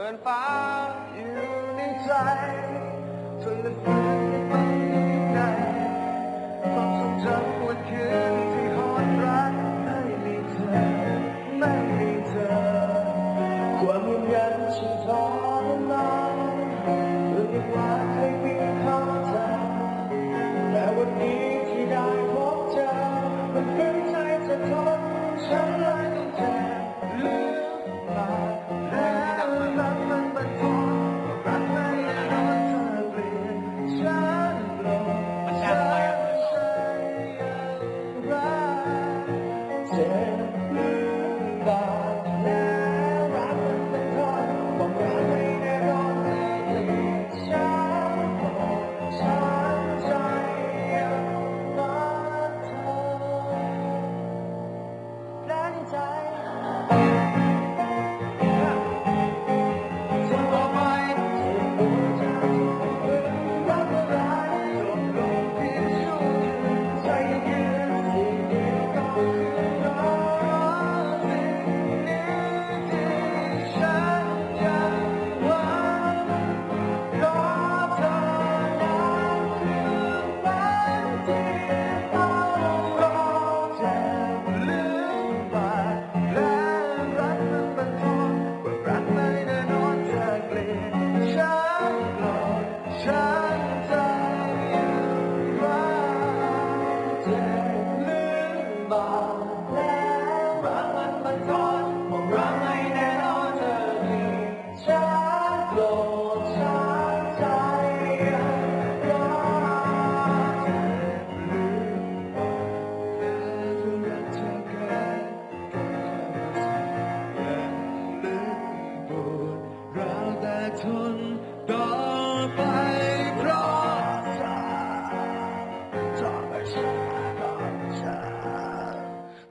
เหินฟ้าอยู่ในใจจนละเอียดไปในความทรงจำวันคืน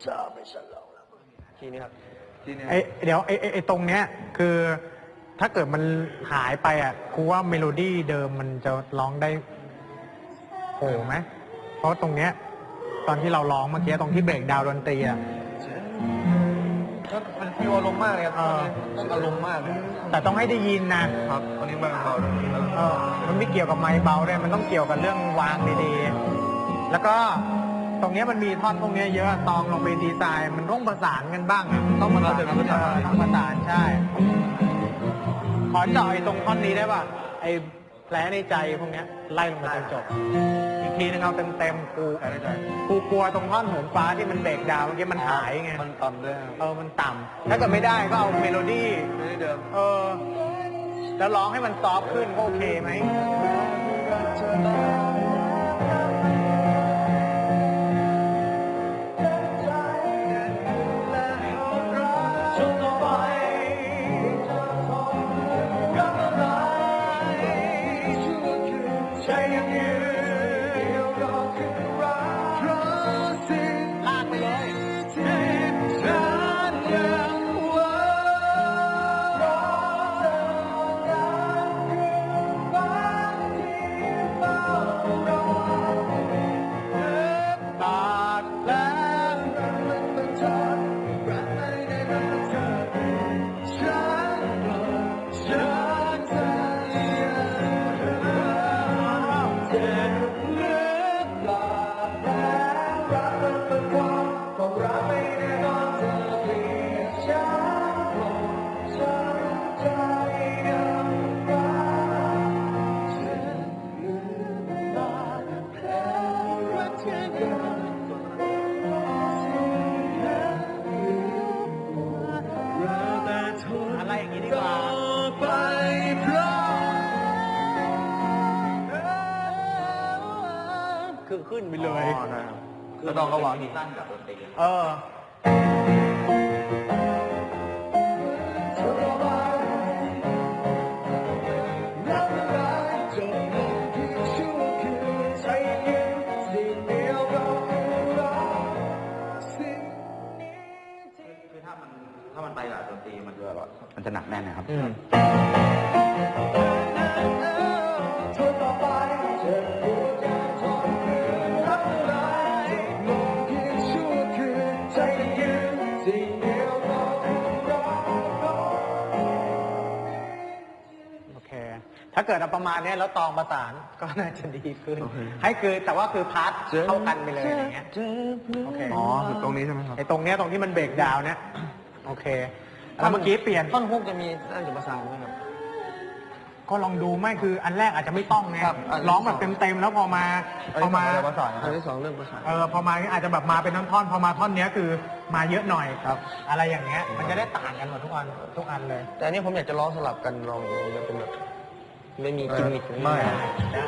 เธอไม่ใช่เราแล้วทีนี้ครับทีเนี้ยไอเดี๋ยวไอไอ้ไอตรงเนี้ยคือถ้าเกิดมันหายไปอะกูว่าเมโลดี้เดิมมันจะร้องได้โผล่ไหมเพราะตรงเนี้ย ตอนที่เราร้องเมื่อกี้ตรงที่เบรกดาวน์ดนตรีอะก็มันฟิวอารมณ์มากเลยครับเออ ต้องอารมณ์มากเลยแต่ต้องให้ได้ยินนะ ครับวันนี้มันเบาด้วยเออมันไม่เกี่ยวกับไมค์เบาด้วยมันต้องเกี่ยวกับเรื่องวางดีๆ แล้วก็ ตรงเนี้ยมันมีท่อนพวกเนี้ยเยอะตองลงไปดีไซน์มันต้องประสานกันบ้างอะต้องประสานเออต้องประสานใช่ ขอเจาะไอ้ตรงท่อนนี้ได้ป่ะไอ้แผลในใจพวกเนี้ยไล่ลงมาจนจบ อีกทีนึงเอาเต็มเต็มๆกูแผลในใจ กูกลัวตรงท่อนเหินฟ้าที่มันเบรกดาวน์เมื่อกี้มันหายไงมันต่ำด้วยครับเออมันต่ำถ้าเกิดไม่ได้ก็เอาเมโลดี้ ไม่ได้เดิม เออ แล้วร้องให้มันซอฟต์ขึ้นก็โอเคไหม คืน ขึ้นไปเลยอ๋อนะครับแล้วต้องระวังมีสั้นกับดนตรี เออรักร้ายจบลงเพียงชั่วคืนใจเย็นสิ่งเดียวก็คือรักสิ่งนี้ที่คือถ้ามันถ้ามันไปกับดนตรีมันจะแบบมันจะหนักแน่นนะครับ อืม เกิดเอาประมาณเนี้ยแล้วตองประสานก็น่าจะดีขึ้น โอเค ให้คือแต่ว่าคือพาร์ทเข้ากันไปเลยอย่างเงี้ย โอเค อ๋อคือตรงนี้ใช่ไหมครับ ไอ้ตรงเนี้ยตรงที่มันเบรกดาวน์เนี่ยโอเคแล้วเมื่อกี้เปลี่ยนต้นฮุกจะมีน่าจะประสานไหมครับ ก็ลองดูไม่คืออันแรกอาจจะไม่ต้องไงครับอันที่ร้องแบบเต็มๆแล้วพอมาพอมาอันที่สองอะไรประสานอันที่สองเรื่องประสาน เออพอมาอาจจะแบบมาเป็นท่อนๆพอมาท่อนเนี้ยคือมาเยอะหน่อยครับ อะไรอย่างเงี้ย มันจะได้ต่างกันหมดทุกอันทุกอันเลย แต่อันนี้ผมอยากจะร้องสลับกันลองลองจะเป็นแบบ ไม่มีกิมมิคไม่ ได้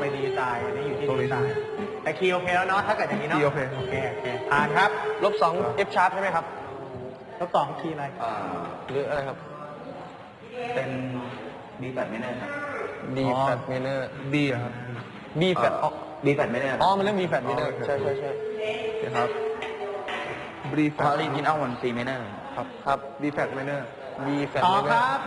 ไปดีไซน์อันนี้อยู่ที่ตรงนี้ดีไซน์แต่คีย์โอเคแล้วเนาะถ้าเกิดอย่างนี้เนาะคีย์โอเค โอเคโอเคผ่านครับ ลบสอง F sharp ใช่ไหมครับแล้วสองคีย์อะไรอ่าหรืออะไรครับ เป็น B แปดไม่แน่ครับ D flat minor ดีอะครับ B flat อ๋อ B แปดไม่แน่อ๋อ มันเรื่อง B flat minor อ๋อโอเคใช่ใช่ใช่นะครับบรีแฟเพราะออริจินอลมัน C ไม่แน่ครับครับดีแฟกไมเนอร์ B flat ต่อ minor ครับ